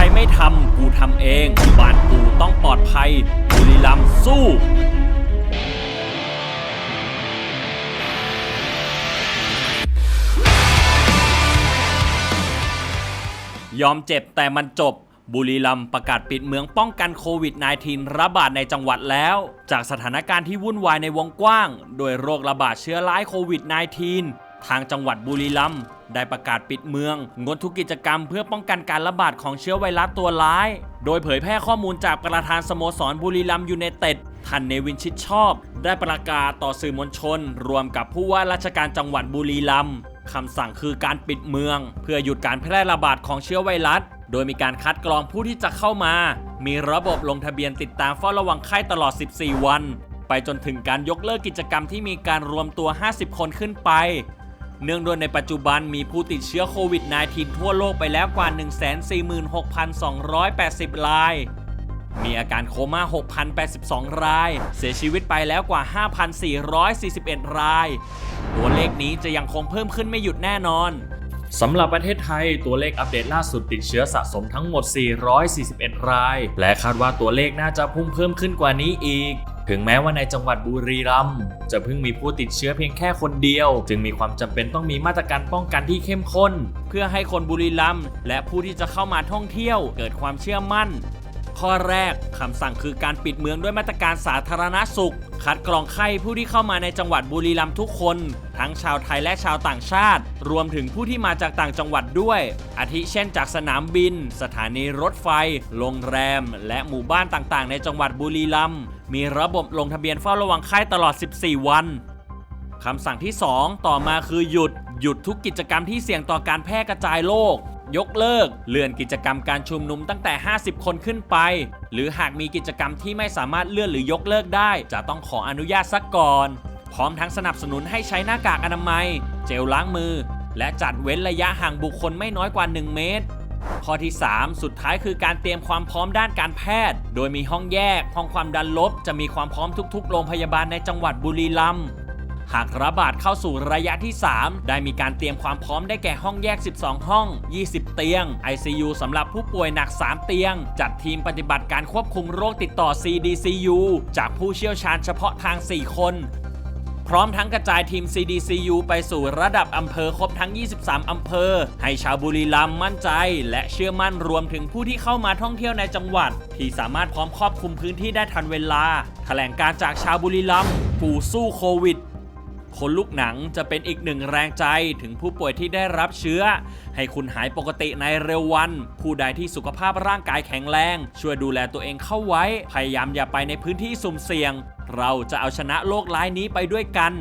รไม่ทำกูทำเองบ้านกูต้องปลอดภัยบุรีรัมย์สู้ยอมเจ็บแต่มันจบ บุรีรัมย์ประกาศปิดเมืองป้องกันโควิด -19 ระบาดในจังหวัดแล้ว จากสถานการณ์ที่วุ่นวายในวงกว้าง โดยโรคระบาดเชื้อร้ายโควิด -19 ทางจังหวัดบุรีรัมย์ได้ประกาศปิดเมือง งดทุกกิจกรรมเพื่อป้องกันการระบาดของเชื้อไวรัสตัวร้าย โดยเผยแพร่ข้อมูลจากประธานสโมสรบุรีรัมย์ยูไนเต็ดท่านเนวินชิดชอบ ได้ประกาศต่อสื่อมวลชน รวมกับผู้ว่าราชการจังหวัดบุรีรัมย์คำสั่งคือการปิดเมือง เพื่อหยุดการแพร่ระบาดของเชื้อไวรัส โดยมีการคัดกรองผู้ที่จะเข้ามา มีระบบลงทะเบียนติดตามเฝ้าระวังไข้ตลอด 14 วัน ไปจนถึงการยกเลิกกิจกรรมที่มีการรวมตัว 50 คนขึ้นไป เนื่องด้วยในปัจจุบันมีผู้ติดเชื้อโควิด -19 ทั่วโลกไปแล้วกว่า 146,280 ราย มีอาการโคม่า 6,082 ราย เสียชีวิตไปแล้วกว่า 5,441 ราย ตัวเลขนี้จะยังคงเพิ่มขึ้นไม่หยุดแน่นอนสำหรับประเทศไทย ตัวเลขอัปเดตล่าสุดติดเชื้อสะสมทั้งหมด 441 ราย และคาดว่าตัวเลขน่าจะพุ่งเพิ่มขึ้นกว่านี้อีก ถึงแม้ว่าในจังหวัดบุรีรัมย์จะเพิ่งมีผู้ติดเชื้อเพียงแค่คนเดียว จึงมีความจำเป็นต้องมีมาตรการป้องกันที่เข้มข้น เพื่อให้คนบุรีรัมย์และผู้ที่จะเข้ามาท่องเที่ยวเกิดความเชื่อมั่น ข้อแรกคำสั่งคือการปิดเมืองด้วยมาตรการสาธารณสุข คัดกรองไข้ผู้ที่เข้ามาในจังหวัดบุรีรัมย์ทุกคน ทั้งชาวไทยและชาวต่างชาติ รวมถึงผู้ที่มาจากต่างจังหวัดด้วย อาทิเช่นจากสนามบิน สถานีรถไฟ โรงแรม และหมู่บ้านต่างๆ ในจังหวัดบุรีรัมย์มีระบบลงทะเบียนเฝ้าระวังไข้ตลอด 14 วันคำสั่งที่ 2 ต่อมาคือหยุด หยุดทุกกิจกรรมที่เสี่ยงต่อการแพร่กระจายโรค ยกเลิก เลื่อนกิจกรรมการชุมนุมตั้งแต่ 50 คนขึ้นไป หรือหากมีกิจกรรมที่ไม่สามารถเลื่อนหรือยกเลิกได้ จะต้องขออนุญาตซะก่อน พร้อมทั้งสนับสนุนให้ใช้หน้ากากอนามัย เจลล้างมือ และจัดเว้นระยะห่างบุคคลไม่น้อยกว่า 1 เมตรข้อที่ 3 สุดท้ายคือการเตรียมความพร้อมด้านการแพทย์ โดยมีห้องแยก ห้องความดันลบ จะมีความพร้อมทุก ๆ โรงพยาบาลในจังหวัดบุรีรัมย์ หากระบาดเข้าสู่ระยะที่ 3 ได้มีการเตรียมความพร้อมได้แก่ห้องแยก 12 ห้อง 20 เตียง ICU สำหรับผู้ป่วยหนัก 3 เตียง จัดทีมปฏิบัติการควบคุมโรคติดต่อ CDCU จากผู้เชี่ยวชาญเฉพาะทาง 4 คนพร้อมทั้งกระจายทีม CDCU ไปสู่ระดับอำเภอครบทั้ง 23 อำเภอ ให้ชาวบุรีรัมย์มั่นใจ และเชื่อมั่นรวมถึงผู้ที่เข้ามาท่องเที่ยวในจังหวัด ที่สามารถพร้อมครอบคลุมพื้นที่ได้ทันเวลา แถลงการจากชาวบุรีรัมย์ผู้สู้โควิด คนลูกหนังจะเป็นอีกหนึ่งแรงใจถึงผู้ป่วยที่ได้รับเชื้อ ให้คุณหายปกติในเร็ววัน ผู้ใดที่สุขภาพร่างกายแข็งแรง ช่วยดูแลตัวเองเข้าไว้ พยายามอย่าไปในพื้นที่สุ่มเสี่ยง เราจะเอาชนะโรคร้ายนี้ไปด้วยกัน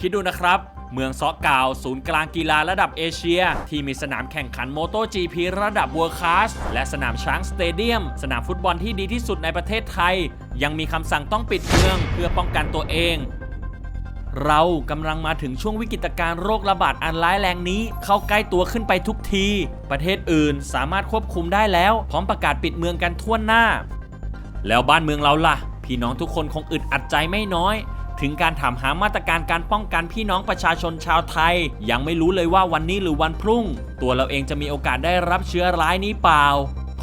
คิดดูนะครับเมืองซอกกาวศูนย์กลางกีฬาระดับเอเชีย ที่มีสนามแข่งขันโมโต GP ระดับ World Class และสนามช้างสเตเดียม สนามฟุตบอลที่ดีที่สุดในประเทศไทย ยังมีคำสั่งต้องปิดเมืองเพื่อป้องกันตัวเอง เรากำลังมาถึงช่วงวิกฤตการโรคระบาดอันร้ายแรงนี้ เข้าใกล้ตัวขึ้นไปทุกที ประเทศอื่นสามารถควบคุมได้แล้ว พร้อมประกาศปิดเมืองกันทั่วหน้า แล้วบ้านเมืองเราล่ะ พี่น้องทุกคนคงอึดอัดใจไม่น้อย ถึงการถามหามาตรการการป้องกันพี่น้องประชาชนชาวไทย ยังไม่รู้เลยว่าวันนี้หรือวันพรุ่ง ตัวเราเองจะมีโอกาสได้รับเชื้อร้ายนี้เปล่า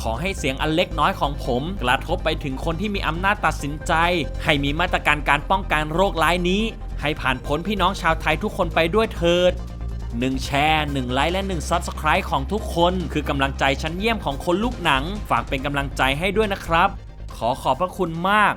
ขอให้เสียงอันเล็กน้อยของผมกระทบไปถึงคนที่มีอำนาจตัดสินใจ ให้มีมาตรการการป้องกันโรคร้ายนี้ ให้ผ่านพ้นพี่น้องชาวไทยทุกคนไปด้วยเถิด1แชร์1ไลค์และ1 Subscribe ของทุกคน คือกำลังใจชั้นเยี่ยมของคนลูกหนัง ฝากเป็นกำลังใจให้ด้วยนะครับ ขอขอบพระคุณมาก